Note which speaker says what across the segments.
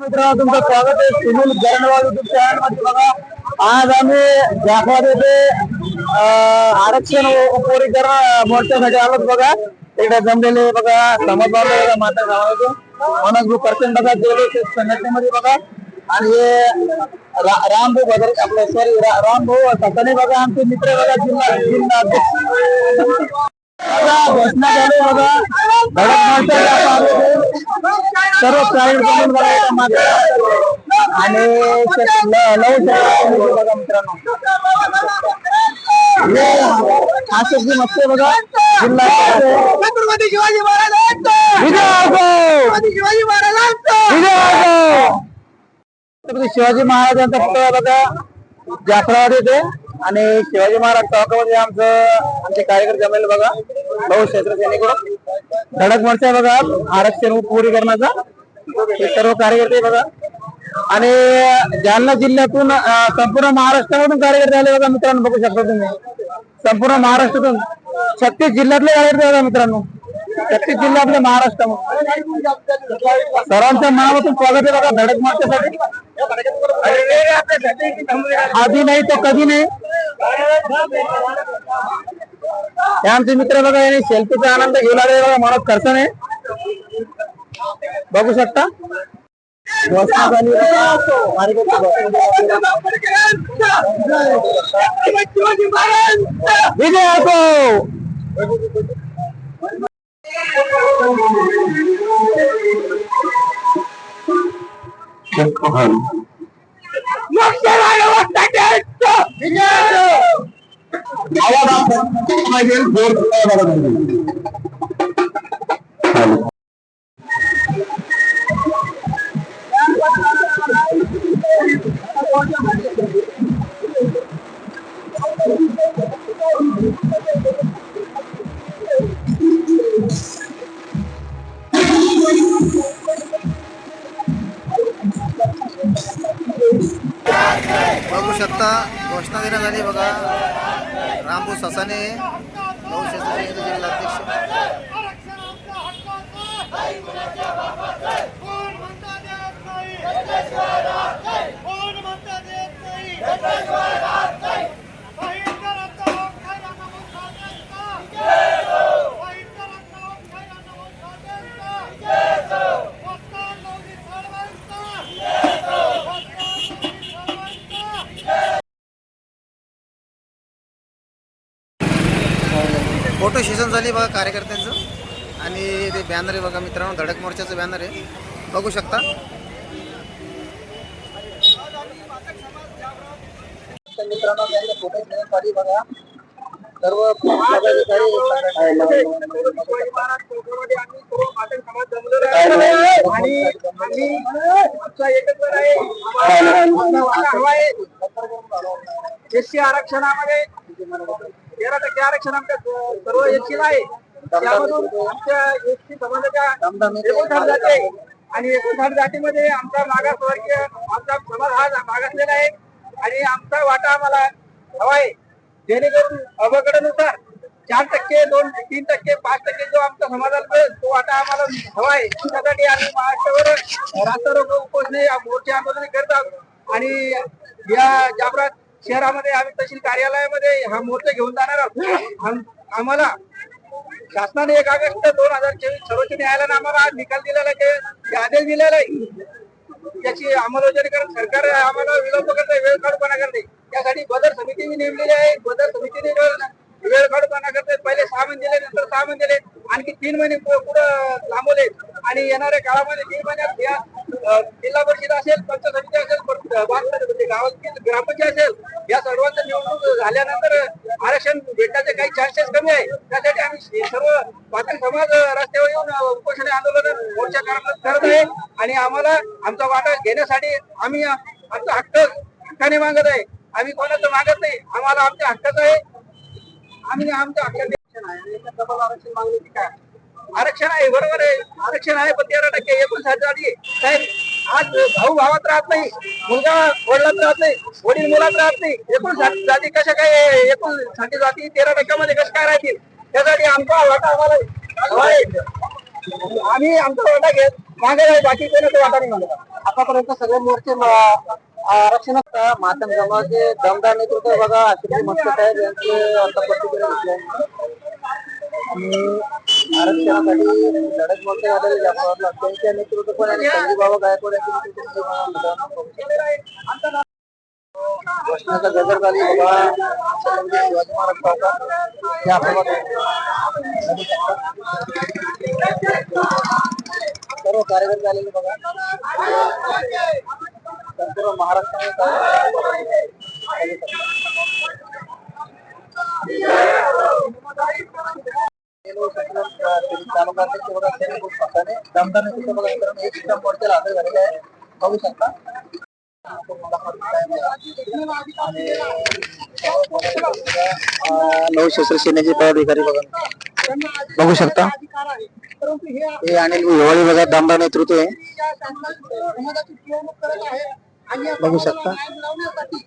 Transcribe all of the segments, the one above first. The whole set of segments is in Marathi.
Speaker 1: मित्रांनो तुमचं स्वागत आहे. सुनील गरणवाल युट्यूब चॅनल बघा. आज आम्ही जाफराबाद येथे आरक्षण उपरीकरण मोर्चासाठी आलोच बघा. इकडे जमलेले बघा समाज बघा माता समाजातून मनोज भाऊ करचन बघा गेले संघटनेमध्ये बघा. आणि हे रा- रामभाऊ बदर आपलं सॉरी रामभाऊ ससाने बघा आमचे मित्र बघा जिल्हा जिल्हा अध्यक्ष. घोषणा झाली बघा. सर्व प्रायव्हेट इथं मागे. आणि बघा मित्रांनो हे आशिषजी मस्ते बघा जिल्हा
Speaker 2: शिवाजी
Speaker 1: असो!
Speaker 2: छत्रपती शिवाजी महाराजांचा
Speaker 1: असो! पुतळा बघा जाफराबाद येथे आणि शिवाजी महाराज चौकामध्ये आमचं आमचे कार्यकर्ते जमेल बघा. बहु क्षेत्र सैनिकडून धडक मोर्चा बघा. आरक्षण करण्याचा. हे सर्व कार्यकर्ते बघा. आणि जालना जिल्ह्यातून संपूर्ण महाराष्ट्रामधून कार्यकर्ते आले बघा मित्रांनो बघू शकता तुम्ही. संपूर्ण महाराष्ट्रातून. छत्तीस जिल्ह्यातले कार्यकर्ते बघा मित्रांनो. छत्तीस जिल्ह्यातले महाराष्ट्रामध्ये सर्वांच्या नावातून स्वागत आहे बघा धडक मोर्चासाठी. आधी नाही तो कधी नाही. हे आमचे मित्र बघा यांनी सेल्फीचा आनंद घेऊन आले बघा खर्च नाही बघू शकता? विजय असो. Sheikh Ohana. Our ससाने बघा.
Speaker 3: रामभाऊ ससाने नवशेष फोटो झाली बघा कार्यकर्त्यांचं. आणि ते बॅनर आहे बघा मित्रांनो धडक मोर्चाचं बॅनर आहे. बघू शकता.
Speaker 1: मित्रांनो फोटो बघा. सर्व
Speaker 2: आणि एकत्र आहे. आरक्षणामध्ये तेरा टक्के आरक्षण आमच्या सर्व एससीला आहे. त्यामधून आमच्या एससी समाजाच्या एकोणसाठ जाती आणि एकोणसाठ जातीमध्ये आमचा मागासवर्गीय आमचा समाज हा मागासलेला आहे आणि आमचा वाटा आम्हाला हवा आहे. जेणेकरून अवघडनुसार चार टक्के दोन तीन टक्के पाच टक्के जो आमचा समाजाला मिळेल तो आता आम्हाला हवा आहे. त्यासाठी आम्ही महाराष्ट्रावर रास्तारोको उपोषणे या मोर्चे आंदोलन करत आहोत. आणि या जाबरात शहरामध्ये आम्ही तहसील कार्यालयामध्ये हा मोर्चा घेऊन जाणार आहोत. आम्हाला शासनाने एक ऑगस्ट दोन हजार चोवीस सर्वोच्च न्यायालयाने आम्हाला आज निकाल दिलेला आहे आदेश दिलेला आहे. त्याची अंमलबजावणी सरकार आम्हाला विलंब करते वेळ काढूपणा करते. त्यासाठी बदल समिती मी नेमलेली आहे. बदल समितीने वेळ काढूपणा करते. पहिले सहा महिने दिले नंतर सहा महिने दिले. आणखी तीन महिने पुढे लांबवले. आणि येणाऱ्या काळामध्ये तीन महिन्यात या जिल्हा परिषद असेल पंचायत समिती असेल म्हणजे गावातील ग्रामपंचायत असेल या सर्वांचं निवडणूक झाल्यानंतर आरक्षण भेटण्याचे काही चान्सेस कमी आहे. त्यासाठी आम्ही सर्व पाचक समाज रस्त्यावर येऊन उपोषण आंदोलन मोर्चा करत करत आहे. आणि आम्हाला आमचा वाटा घेण्यासाठी आम्ही आमचा हक्क हक्काने मागत आहे. आम्ही कोणाचं मागत नाही. आम्हाला आमच्या हक्काचं आहे. आम्ही आमच्या हक्काचे आरक्षण आहे. आरक्षण मागण्याची काय? आरक्षण आहे बरोबर आहे. आरक्षण आहे पण तेरा टक्के एकोणसाठ झाली साहेब आज भाऊ भावात राहत नाही मुलगा वडिलात राहत नाही वडील मुलात राहत नाही. एकोणसाठ जाती कशा काय एकोणसाठ जाती तेरा टक्क्यामध्ये कशा काय राहतील? त्यासाठी आमचा वाटा आम्हाला आम्ही आमचा वाटा घेत
Speaker 1: मागे बाकी कोणाचा वाटा नाही मागे
Speaker 2: आतापर्यंत सगळे मोर्चे आरक्षण आरक्षणात मातंग समाजाचे दमदार नेतृत्व बघा श्री मस्त साहेब यांचे आता प्रतिक्रिया घेतली आणि आरक्षणासाठी लढत मोठे झालेले जाफरला त्यांच्या नेतृत्व पण आणि संजय बाबा गायकवाड यांचे नेतृत्व पण मित्रांनो घोषणाचा गजर झाली बघा छत्रपती शिवाजी महाराज चौकात या सर्व कार्यक्रम झालेले बघा. संपूर्ण महाराष्ट्राने दमदार नेतृत्व बघा मित्रांनो एक एकदम मोर्चाला हजर झालेले आहे बघू शकता नवशस्त्र सेनेचे पदाधिकारी बघा बघू शकता
Speaker 1: अधिकार आहे परंतु हे
Speaker 2: हे अनिल हिवाळी बघा दमदार नेतृत्व आहे
Speaker 1: या शासनाची समाजाची पिळवणूक करत आहे आणि या
Speaker 2: बघू
Speaker 1: समाजाला
Speaker 2: शकता.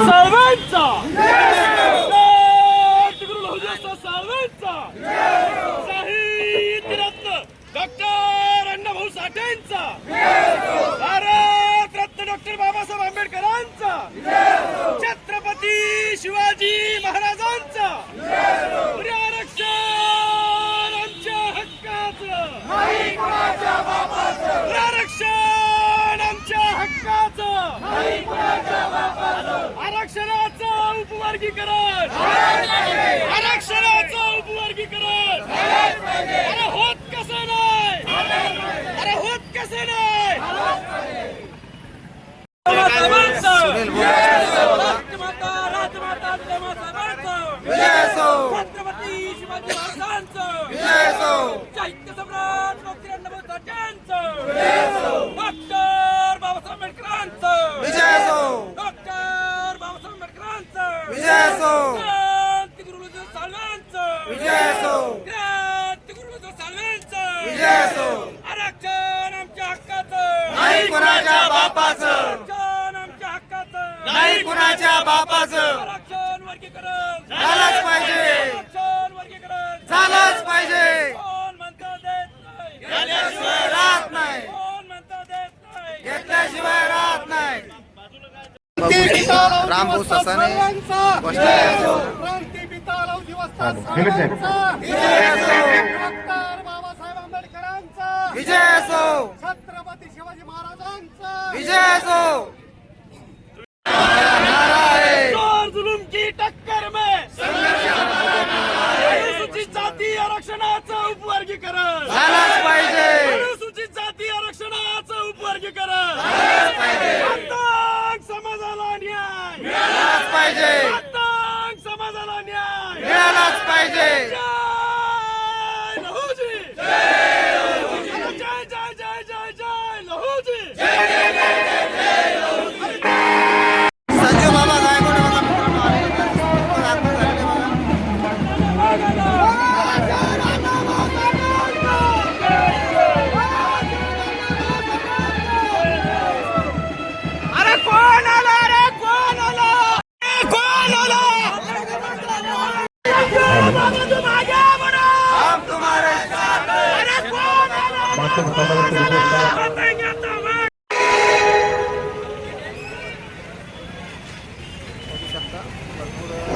Speaker 4: सर्वांचा तिकडून डॉक्टर अण्णाभाऊ साठेंचा भारत रत्न डॉक्टर बाबासाहेब आंबेडकरांचा छत्रपती शिवाजी महाराजांचा पुरे आरक्षण आमच्या हक्काचं पुरे आरक्षण आमच्या हक्काचं आरक्षणाचं उपवर्गीकरण आरक्षणाचं उपवर्गीकरण अरे होत कसं नाही? अरे होत कसं नाही? छत्रपती शिवाजी महाराजांचं साहित्य सम्राट डॉक्टर अण्णाभाऊ साठ्यांचं डॉक्टर बाबासाहेब आंबेडकरांचं डॉक्टर बाबासाहेब आंबेडकरांचं क्रांती गुरुजी साळव्यांचं क्रांती गुरुजी साळव्यांचं आरक्षण आमच्या हक्काचं
Speaker 3: नाही कोणाच्या बापाचं
Speaker 4: आरक्षण आमच्या हक्काचं
Speaker 3: नाही कुणाच्या बापाचं. झालंच पाहिजे. झालंच पाहिजे.
Speaker 4: कोण म्हणतं देत नाही?
Speaker 3: घेतल्याशिवाय राहत नाही.
Speaker 4: कोण म्हणतं देत नाही?
Speaker 3: घेतल्याशिवाय राहत नाही. ससाने विजय असो.
Speaker 1: छत्रपती शिवाजी महाराजांचा.
Speaker 3: विजय असो.
Speaker 4: की टक्कर में अनुसूचित जाती आरक्षणाचं उपवर्गीकरण. अनुसूचित जाती आरक्षणाचं उपवर्गीकरण. समाजाला न्याय.
Speaker 3: पाहिजे.
Speaker 4: समाजाला न्याय.
Speaker 3: मिळालाच पाहिजे.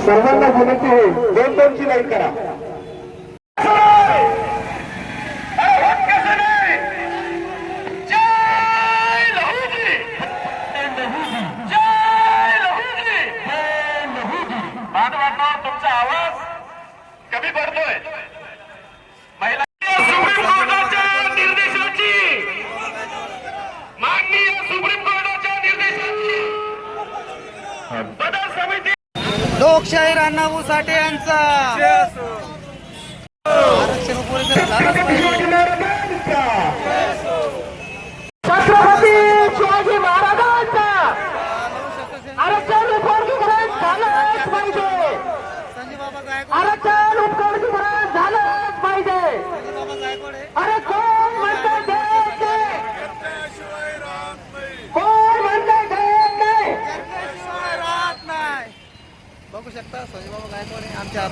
Speaker 1: सर्वांना विनंती होईल दोन दोनची लाईन करा.
Speaker 3: लोकशाही राणाभाऊ साठे यांचा. आरक्षण राहत गायकवाड आहे आमच्या